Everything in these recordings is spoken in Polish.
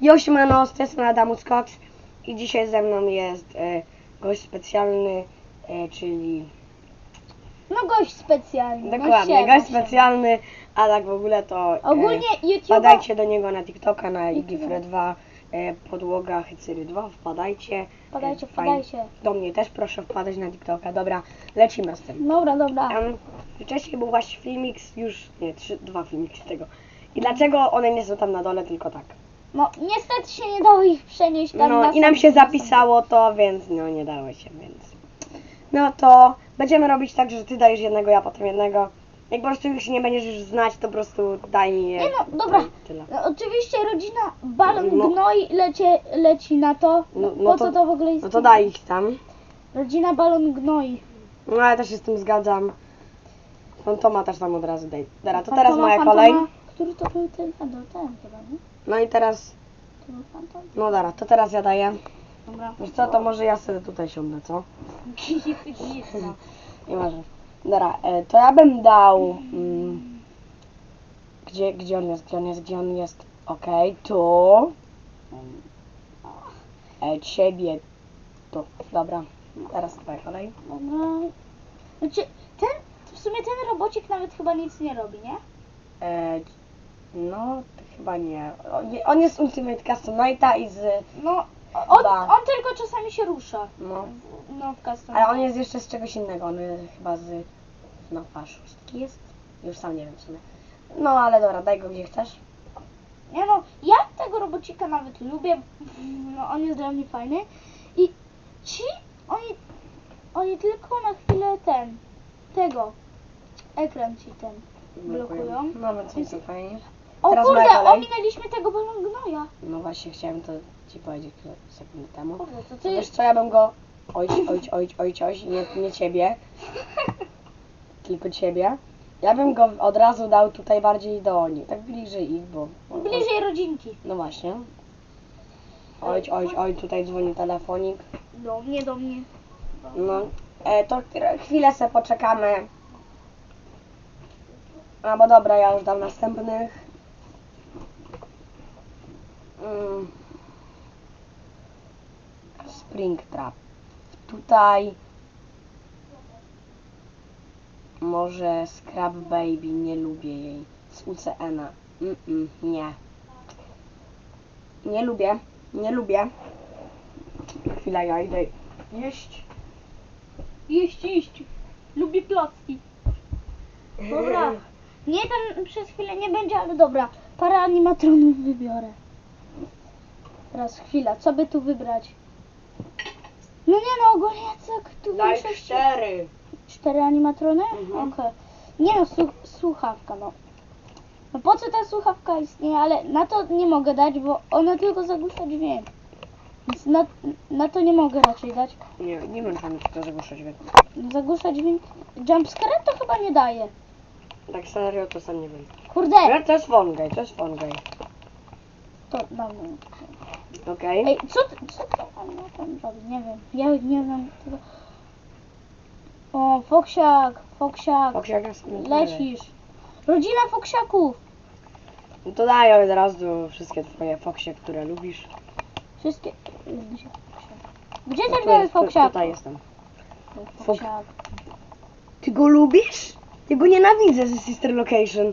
Josiemano, z tej strony Adamus Cox i dzisiaj ze mną jest e, gość specjalny, e, czyli No gość specjalny. dokładnie, gość siema. specjalny, a tak w ogóle to e, Ogólnie YouTube. wpadajcie do niego na TikToka, na. Igifre 2, e, podłoga Hycyry 2, wpadajcie. Wpadajcie, E, wpadajcie. Do mnie też proszę wpadać na TikToka, dobra, lecimy z tym. Dobra, dobra. Wcześniej był właśnie filmik, już nie, trzy, dwa filmiki z tego. I dlaczego one nie są tam na dole, tylko tak? No niestety się nie dało ich przenieść tam No na i nam sam- się zapisało to, więc no nie dało się, więc. No to będziemy robić tak, że ty dajesz jednego, ja potem jednego. Jak po prostu już nie będziesz już znać, to po prostu daj mi je. Nie no, dobra. To Tyle. No, Oczywiście rodzina balon No. gnoi lecie, leci na to. No- po no co to- to w ogóle No istnieje? to daj ich tam. Rodzina balon gnoi. No ja też się z tym zgadzam. Fantoma też tam od razu daj. Dobra, to Fantoma, teraz moja fantoma. kolej. Który to był ten? A, to ten chyba, nie? No i teraz. No dobra, to teraz ja daję. Dobra. Wiesz co, to może ja sobie tutaj siądę, co? Nie może. Dobra, e, to ja bym dał. Mm, gdzie, gdzie on jest? Gdzie on jest? Gdzie on jest? Okej, tu. E, ciebie. Tu. Dobra, teraz twoja kolej. Dobra. Znaczy, ten, w sumie ten robocik nawet chyba nic nie robi, nie? E, no, chyba nie. On, nie- jest Ultimate Custom Nighta i z. No, on, on tylko czasami się rusza. No. W- No, w custom. Ale on jest jeszcze z czegoś innego. On jest chyba z. No, szóstki jest? Już sam nie wiem w sumie. No, ale dobra, daj go gdzie chcesz. Nie no, ja tego robocika nawet lubię. No, on jest dla mnie fajny. I ci, oni, oni tylko na chwilę ten, tego, ekran ci ten blokują. No, więc jest to fajnie. O Teraz kurde, kolej. ominęliśmy tego gnoja. No właśnie chciałem to ci powiedzieć chwilę- sekundę temu. Kurde, to ty... wiesz co, ja bym go ojć, ojć, ojć, ojć, ojć, nie, nie ciebie, tylko ciebie. Ja bym go od razu dał tutaj bardziej do nich, tak bliżej ich, bo... Bliżej rodzinki. No właśnie. Ojć, ojć, ojć, tutaj dzwoni telefonik. Do mnie, do mnie. No, e, to chwilę- se poczekamy. A bo dobra, ja już dam następnych. Mm. Springtrap. Tutaj może Scrap Baby, nie lubię jej. Z UCN-a. Mm -mm, nie. Nie lubię, nie lubię. Chwila, ja idę jeść. Jeść, jeść. Lubię placki. Dobra. Nie, tam przez chwilę nie będzie, ale dobra. Parę animatronów wybiorę. Teraz chwila, co by tu wybrać? No nie no, ogólnie co tu Daj większość- cztery. Cztery animatrony? Mhm. Okej. Nie no, słu- słuchawka, no. No po co ta słuchawka istnieje, ale na to nie mogę dać, bo ona tylko zagłusza dźwięk. Więc na, na to nie mogę raczej dać. Nie, nie wiem, czy to zagłuszać wiem. Zagłusza dźwięk. Jumpscare to chyba nie daje. Tak serio, to sam nie wiem. Kurde! Ale to jest Fongaj, to jest Fongaj. To dam. Okej. Ej, co, ty- co to animatron robi? Nie wiem. Ja nie znam tego. O, Foksiak, Foksiak. Foksiak jest nie Lecisz. Rodzina Foksiaków. No to daj od razu wszystkie twoje foksie, które lubisz. Wszystkie. Gdzie, Gdzie No ten tu biały jest, tu, Foksiak? tutaj jestem. Foksiak. Ty go lubisz? Ty go nienawidzę ze Sister Location.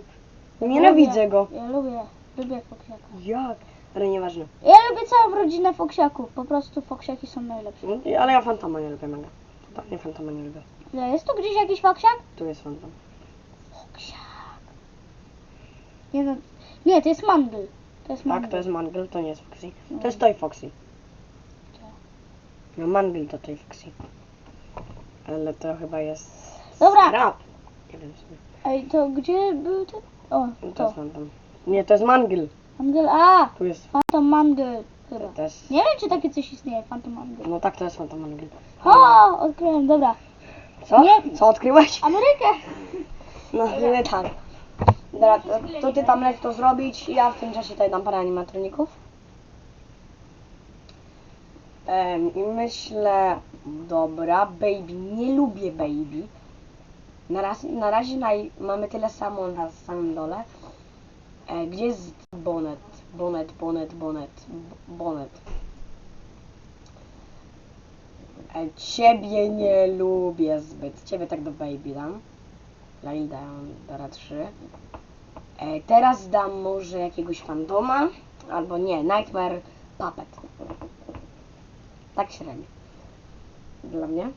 Nienawidzę go. Ja lubię, lubię Foksiaka. Jak? Ale nieważne. Ja lubię całą rodzinę Foksiaków. Po prostu Foksiaki są najlepsze. No, i- ale ja Fantoma nie lubię mega. Totalnie Fantoma nie lubię. Ile Jest tu gdzieś jakiś Foksiak? Tu jest Fantom. Foksiak. Nie no, nie, to jest Mangl. To jest. Tak, to jest Mangle, to nie jest Foxy. No. To jest Toy Foxy. No Mangle to Toy Foxy. Ale to chyba jest... Dobra. Scrap. Nie wiem sobie. Ej, to gdzie był ten? O, No To to. jest Phantom. Nie, to jest Mangle. Mangl, a! Tu jest... Phantom Chyba. też... Nie wiem, czy takie coś istnieje, Phantom Mangl. No tak, to jest Phantom Mangle. O, odkryłem, dobra. Co? Nie. Co odkryłeś? Amerykę! No, nie tak. Dobra, to, to ty tam leć to zrobić, ja w tym czasie tutaj dam parę animatroników. Em, I myślę, dobra, baby, nie lubię baby. Na, raz, na razie naj, mamy tyle samo na samym dole. E, gdzie jest Bonnet? Bonet, bonet, bonet, b- bonet. E, ciebie nie lubię zbyt. Ciebie tak do baby dam. Lail dam, dara 3. E, teraz dam może jakiegoś fantoma. Albo nie, Nightmare Puppet. Tak średnio. Dla mnie.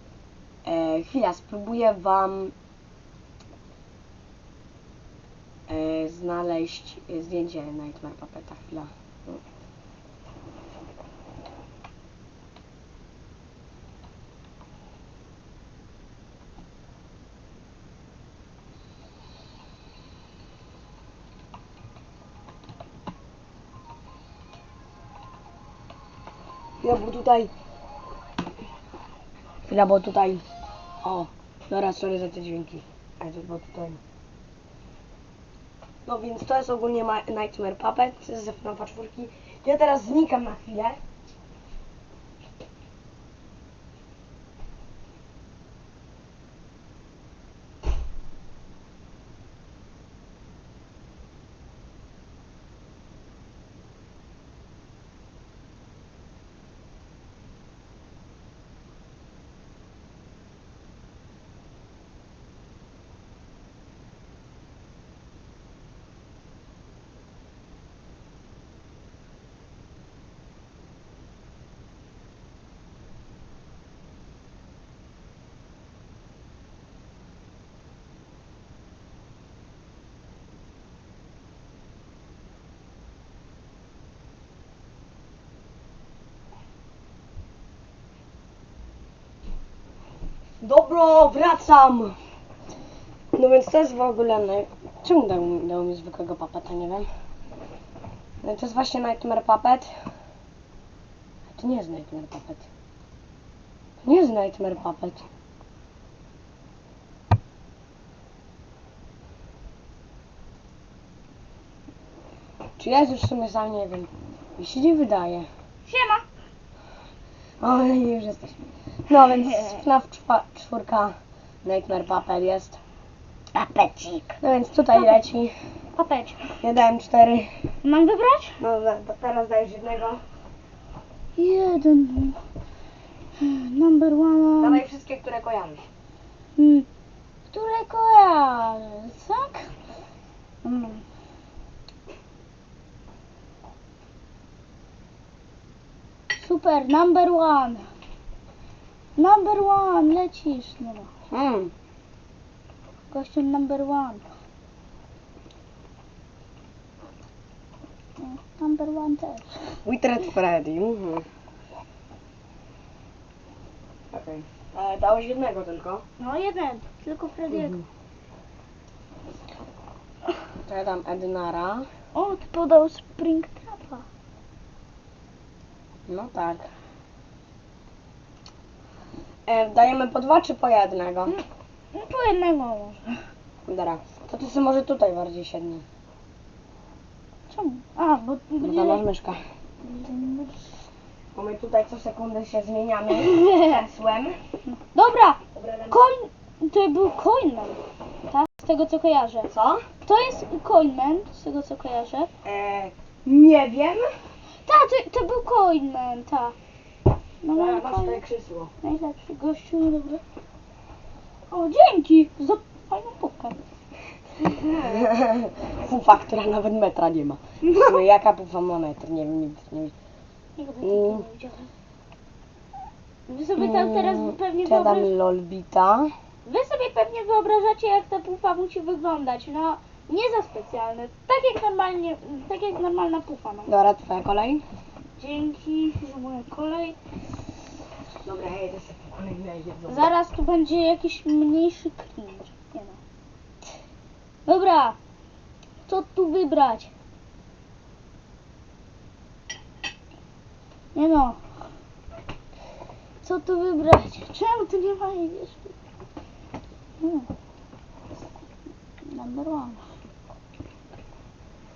E, chwila, spróbuję wam e, znaleźć e, zdjęcie Nightmare Puppeta. Chwila. Chwila, bo tutaj... Chwila, bo tutaj... O, dobra, sorry za te dźwięki. Ale to było tutaj... No więc to jest ogólnie ma- Nightmare Puppet z FNAFa 4. Ja teraz znikam na chwilę. Dobro, wracam! No więc to jest w ogóle... naj- Czemu dał, mi- dał mi zwykłego papeta, nie wiem. No to jest właśnie Nightmare Puppet. To nie jest Nightmare Puppet. To nie jest Nightmare Puppet. Czy ja już w sumie sam nie wiem. Mi się nie wydaje. Siema. O, już jesteśmy. No więc FNAF 4 Nightmare Puppet jest. Apecik. No więc tutaj leci. Papeczek. Ja dałem cztery. Mam wybrać? No to teraz dajesz jednego. Jeden. Number one. Dawaj wszystkie, które kojarzysz. Mm, Które kojarzę, tak? Mm. Super, number one. Number one, lecisz. Ma. Hmm. Gościu number one. No, Number one też. Withered Freddy. Mhm. Okej. Okay. Dałeś jednego tylko. No jeden, tylko Frediego. Mhm. To ja dam Ednara. O, ty podał Springtrapa. No tak. E, dajemy po dwa czy po jednego? No po jednego może. Dobra. To ty sobie może tutaj bardziej siednie. Czemu? A, bo Bo tam masz myszkę. Bo my tutaj co sekundę się zmieniamy hasłem. Dobra, coin... To był Coinman, tak? Z tego co kojarzę. Co? Kto jest Coinman, z tego co kojarzę? E, nie wiem. Tak, to, to był Coinman, tak. No mamy masz tutaj krzesło. Najlepszy gościu, no dobra. O, dzięki za fajną pupkę. Pufa, która nawet metra nie ma. No, jaka pufa ma metr? Nie wiem, nigdy nie wiem. Nigdy Mm. takiego nie widziałem. Wy sobie tam teraz pewnie ja dam wyobrażacie... lolbita? Wy sobie pewnie wyobrażacie, jak ta pufa musi wyglądać. No, nie za specjalne. Tak jak normalnie, tak jak normalna pufa. No. Dobra, twoja kolej. Dzięki za moją kolej. Dobra, ja jedę sobie po na jedzą. Zaraz tu będzie jakiś mniejszy cringe. Nie no. Dobra. Co tu wybrać? Nie no. Co tu wybrać? Czemu tu nie ma jedziesz? Hmm. Number one.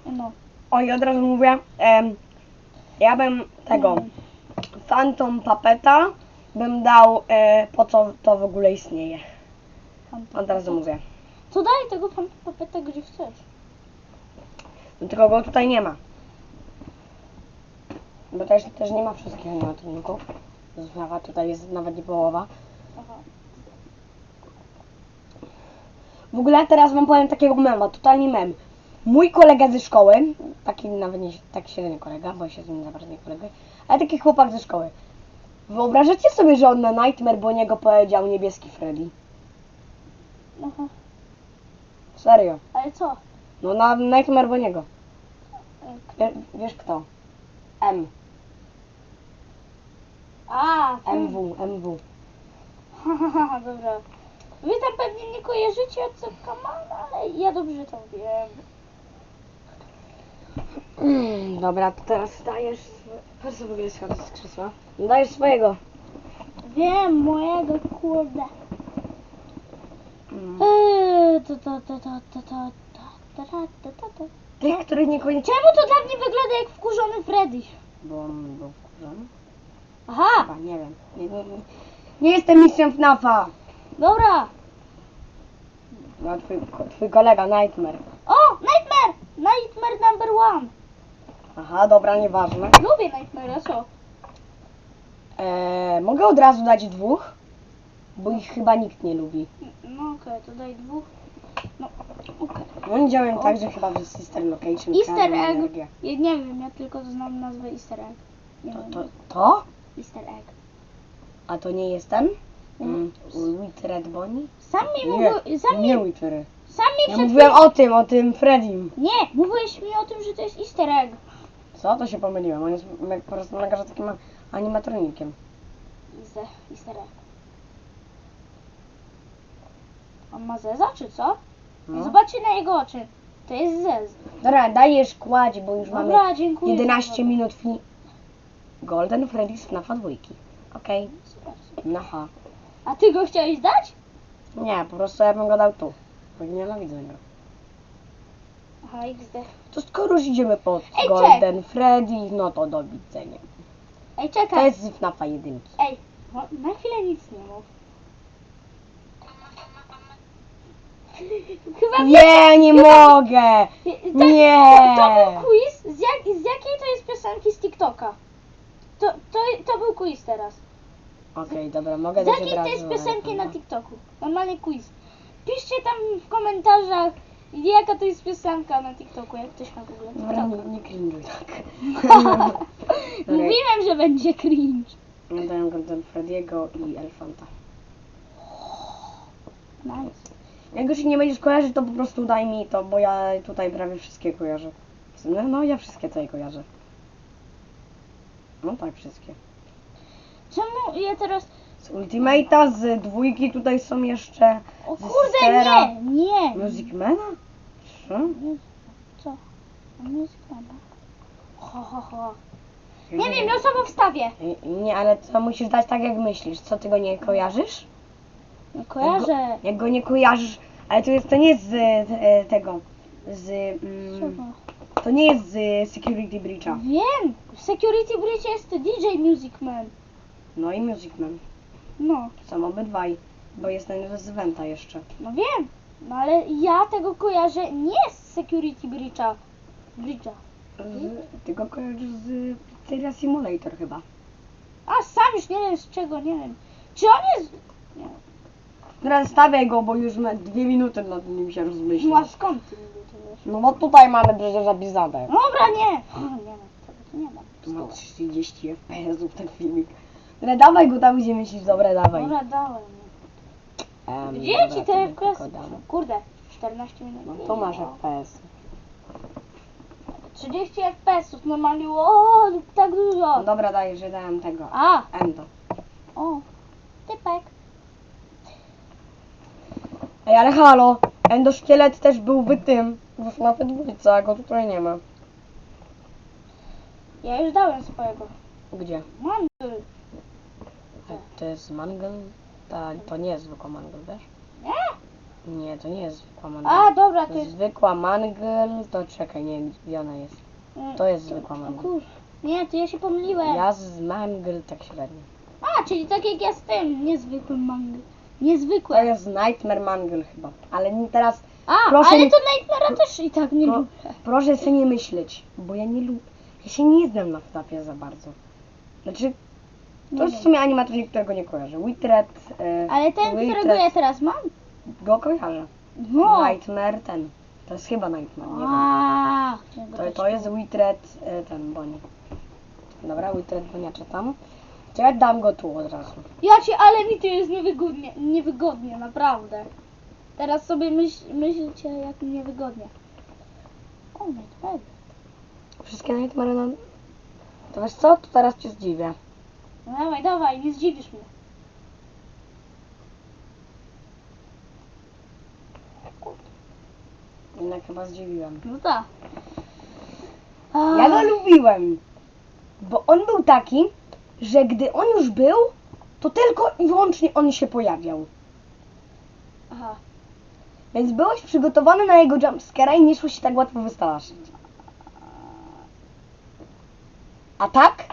Nie no. Oj, od razu mówię, em, ja bym tego Mm. Phantom Puppeta bym dał, e, po co to w ogóle istnieje. Od razu mówię. To daj tego pan papeta gdzie chcesz. No, Tylko go tutaj nie ma. Bo też, też nie ma wszystkich animatroników. Zostawa tutaj jest nawet nie połowa. Aha. W ogóle teraz wam powiem takiego mema, totalnie mem. Mój kolega ze szkoły, taki nawet nie taki średni kolega, bo się z nim za bardzo nie koleguję, ale taki chłopak ze szkoły. Wyobrażacie sobie, że on na Nightmare bo niego powiedział niebieski Freddy? Aha. Serio. Ale co? No na Nightmare bo niego. E, Wie, wiesz kto? M. A, ten. MW, MW. Hahaha, dobra. Wy tam pewnie nie kojarzycie od Kamana, ale ja dobrze to wiem. Dobra, to teraz dajesz... Patrz co w ogóle schodzi z krzesła. Dajesz swojego. Wiem, mojego kurde. Mm. Eee, to, to, to, to, to, to, to, to, to, to, to. Tych, których. Czemu to dla mnie wygląda jak wkurzony Freddy? Bo on był wkurzony? Aha, Chyba, nie wiem. Nie, nie, nie. nie jestem mistrzem FNAFa. dobra. No, twój, twój kolega Nightmare. O, Nightmare! Nightmare number one. Aha, dobra, nieważne. Lubię Nightmare'a, co? Eee, mogę od razu dać dwóch? Bo ich chyba nikt nie lubi. No okej, to daj dwóch. No, okej. Oni działają tak, że chyba w Sister Location Easter kradną egg. energię. Ja nie wiem, ja tylko znam nazwę Easter egg. Nie To, wiem. to, to? Easter egg. A to nie jest ten? Mhm. Mm, With Red Bonnie? Sam mi Nie, mówił, sam nie mi, With Red. sam mi Ja przed mówiłem chwilą... o tym, o tym Freddym. Nie, mówiłeś mi o tym, że to jest Easter egg. Co? To się pomyliłem. On jest me- po prostu mega, takim animatronikiem. Easter, Easter egg. On ma zeza, czy co? No. Zobaczcie na jego oczy. To jest zez. Dobra, dajesz kładź, bo już Dobra, mamy dziękuję. 11 minut fi... Golden Freddy's FNAFa dwójki. Okej, Super. na H. A ty go chciałeś dać? Nie, po prostu ja bym go dał tu. Bo nienawidzę go. Aha, XD. To skoro już idziemy po Ej, Golden Freddy, no to do widzenia. Ej, To czekaj. jest z FNAFa jedynki. Ej, no, na chwilę nic nie mów. Chyba Nie, nie mogę! To, Nie! To, to był quiz. Z, jak, z jakiej to jest piosenki z TikToka? To, to, to był quiz teraz. Okej, dobra, mogę Z dać od jakiej to razu jest piosenki na iPhone'a. TikToku? Normalnie quiz. Piszcie tam w komentarzach, jaka to jest piosenka na TikToku, jak ktoś ma w ogóle Dobra, nie, TikToka. nie cringe'uj tak. Mówiłem, że będzie cringe. Daję Golden Freddy'ego i Elefanta. Nice. Jak już nie będziesz kojarzyć, to po prostu daj mi to, bo ja tutaj prawie wszystkie kojarzę. No, no ja wszystkie tutaj kojarzę. No tak, wszystkie. Czemu ja teraz... Z Ultimate'a, z dwójki tutaj są jeszcze O Z kurde, Sistera. nie, nie. Music Mana? Co? Co? Jest chyba. Ho, ho, ho. Nie wiem, losowo wstawię. Nie, ale to musisz dać tak jak myślisz. Co, ty go nie kojarzysz? No kojarzę. Jak go nie kojarzysz, ale to, jest, to nie jest z e, tego, z... Mm, to nie jest z Security Breacha. Wiem. W Security Bridge jest DJ Music Man. No i Music Man. No, Są obydwaj, bo jest ten z Venta jeszcze. no wiem. No ale ja tego kojarzę nie z Security Bridge'a. Bridge'a. Z, ty go kojarzysz z Pizzeria Simulator chyba. A sam już nie wiem z czego, nie wiem. Czy on jest... Nie wiem. Teraz stawiaj go, bo już ma dwie minuty nad nim się No a rozmyśla. skąd ty niby to wiesz? No bo tutaj mamy przecież zapisane. Dobra, nie. O, nie ma, tego tu nie ma. Tu ma 30 FPS-ów ten filmik. Dobra, dawaj go tam gdzie myślisz, dobra, dawaj. Dobra, dałem. Em, Gdzie ci te tylko FPS? dam. Kurde, 14 minut. No to masz FPS. 30 FPS-ów normalnie, o, tak No dużo. dobra, daj, że dałem tego. A, Endo. o, typek. Ej, ale halo, endoszkielet też był w tym, w FNAF dwójce, a go tutaj nie ma. Ja już dałem swojego. Gdzie? Mam. To jest mangal? Ta, to nie jest zwykła mangal, wiesz? Nie? To nie jest zwykła mangal. A, dobra, To to jest zwykła mangal, to czekaj, nie wiem gdzie ona jest. To jest zwykła mangal. kur... Nie, to ja się pomyliłem. Ja z mangal tak średnio. A, czyli tak jak ja z tym, niezwykłym mango. To Niezwykłe. jest Nightmare Mangle chyba. Ale nie- teraz A, proszę ale nie- to Nightmare'a też i tak nie Pro, lubię. proszę sobie nie myśleć, bo ja nie lubię. Ja się nie znam na FNAFie za bardzo. Znaczy, to w sumie animatronik, którego nie kojarzę. Witred, e, Ale ten, Witred, którego ja teraz mam? go kojarzę. No. Nightmare ten. To jest chyba Nightmare, nie wiem. A, To, to jest Witred, e, ten Bonnie. Dobra, Witred Boniacze tam. To ja dam go tu od razu. Ja cię, ale mi tu jest niewygodnie, niewygodnie, naprawdę. Teraz sobie myśl, myślcie, jak mi niewygodnie. O, tak. Wszystkie Nightmare na... To wiesz co? To teraz cię zdziwię. No dawaj, dawaj, nie zdziwisz mnie. Jednak chyba zdziwiłem. No tak. Ja go lubiłem. Bo on był taki, że gdy on już był, to tylko i wyłącznie on się pojawiał. Aha. Więc byłeś przygotowany na jego jumpscare'a i nie szło się tak łatwo wystraszyć. A tak?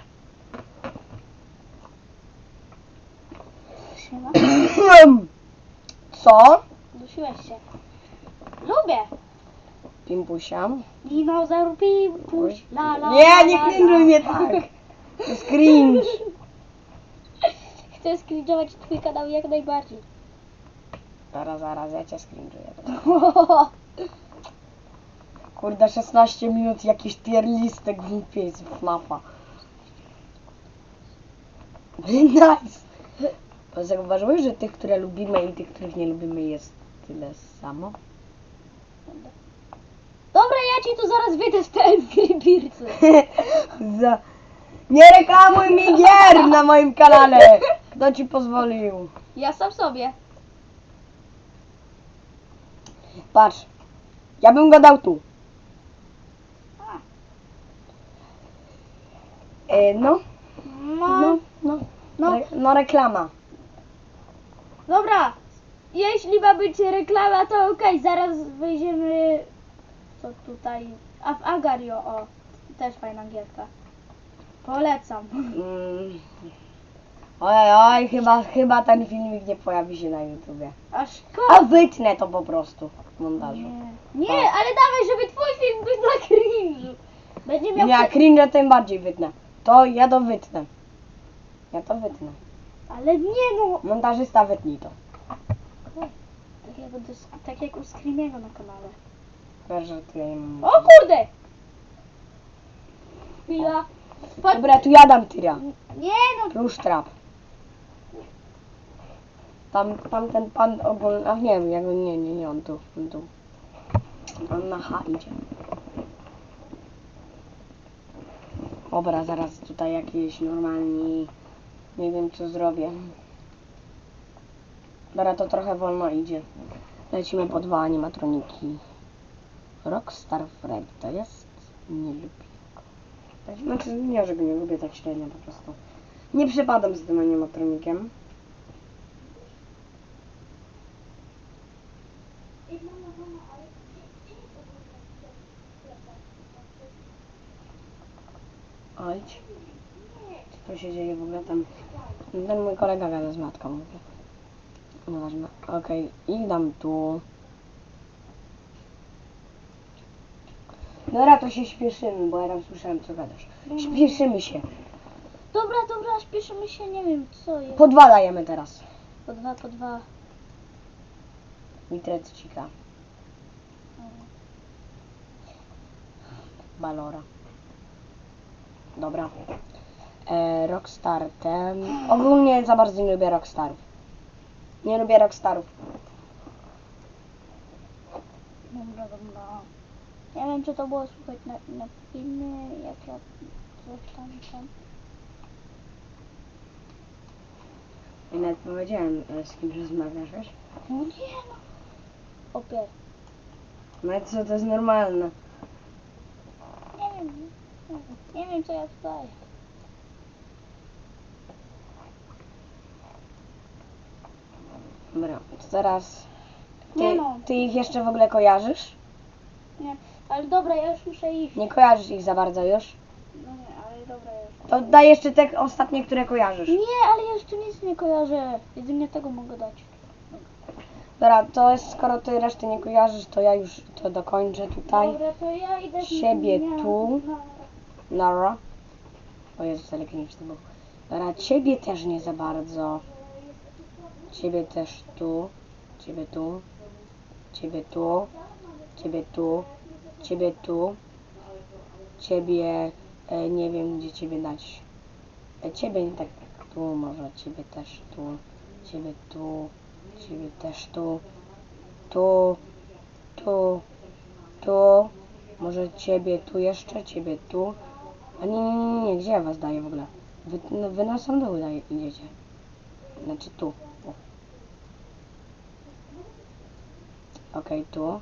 Siema. Co? Dusiłeś się. Lubię. Pimpusia. Dinozaur pimpuś. La, la, Nie, la, nie la, cringe'uj la. mnie tak. To jest cringe. Chcę skringować twój kanał jak najbardziej. Zaraz, zaraz, ja cię scringe'uję. Kurde, 16 minut, jakieś tier listy głupie z FNAFa. Nice. Bo Zauważyłeś, że tych, które lubimy i tych, których nie lubimy jest tyle samo? Dobra, ja ci tu zaraz wyjdę z tej Bircy. Za... Nie reklamuj mi gier na moim kanale! Kto ci pozwolił? Ja sam sobie. Patrz. Ja bym go dał tu. A. E, no, No, no, no. no. Re, no reklama. Dobra. Jeśli ma być reklama, to okej, zaraz wyjdziemy. Co tutaj? A w Agario, o. Też fajna gierka. Polecam. Mm. Oj, oj, chyba, chyba ten filmik nie pojawi się na YouTubie. A A szkoda. wytnę to po prostu w montażu. Nie, nie, ale dawaj, żeby twój film był na cringe'u. Będzie miał... Nie, a cringe tym bardziej wytnę. To ja to wytnę. Ja to wytnę. Ale nie no. Montażysta wytnij to. Tak jak, do, tak jak u Screamiego na kanale. Wiesz, że tu ja nie mam. O kurde! Chwila. Patrz- Dobra, tu ja dam tyra. Nie no. Plus trap. Tam, tam ten pan ogólny, ach nie wiem, jak nie, nie, nie, on tu, on tu. On na H idzie. Dobra, zaraz tutaj jakieś normalni, nie wiem co zrobię. Dobra, to trochę wolno idzie. Lecimy po dwa animatroniki. Rockstar Fred to jest? Nie lubię go. Znaczy, nie, że go nie lubię tak średnio po prostu. Nie przepadam z tym animatronikiem. Oj. Co się dzieje w ogóle tam? Ten mój kolega gada z matką. Mówię. Nieważne. Okej, i dam tu. Dobra, to się śpieszymy, bo ja tam słyszałem co gadasz. Śpieszymy się. Dobra, dobra, śpieszymy się, nie wiem co jest. Po dwa dajemy teraz. Po dwa, po dwa. Mitrecika. Balora. Dobra. E, Rockstar ten. Ogólnie za bardzo nie lubię Rockstarów. Nie lubię Rockstarów. Dobra, dobra. Nie wiem czy to było słuchać na, na filmie, jak ja coś tam tam. I nawet powiedziałem e, z kim rozmawiasz, wiesz? No nie no. Opier. No i co, to jest normalne. Nie wiem. nie wiem. Nie wiem co ja tutaj. Dobra, to teraz... Ty, Nie no. ty ich jeszcze w ogóle kojarzysz? Nie. Ale dobra, ja już muszę iść. Nie kojarzysz ich za bardzo już? No nie, ale dobra ja już. To daj jeszcze te ostatnie, które kojarzysz. Nie, ale ja już tu nic nie kojarzę. Jedynie tego mogę dać. Dobra, to jest, skoro ty reszty nie kojarzysz, to ja już to dokończę tutaj. Dobra, to ja idę z- Siebie nie, tu. no. Lara. O Jezus, ale kliniczny był. Dobra, ciebie też nie za bardzo. Ciebie też tu. Ciebie tu. Ciebie tu. Ciebie tu. Ciebie tu. Ciebie... E, nie wiem, gdzie ciebie dać. E, ciebie nie tak tu, może ciebie też tu. Ciebie tu. Ciebie też tu. Tu. Tu. Tu. Może ciebie tu jeszcze, ciebie tu. A nie, nie, nie, nie, gdzie ja was daję w ogóle? Wy, no, wy na sam idziecie. Znaczy tu. O. Okej, tu.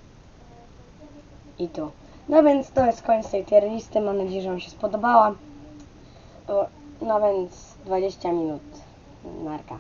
I tu. No więc to jest koniec tej tier listy. Mam nadzieję, że Wam się spodobała. No więc 20 minut. Narka.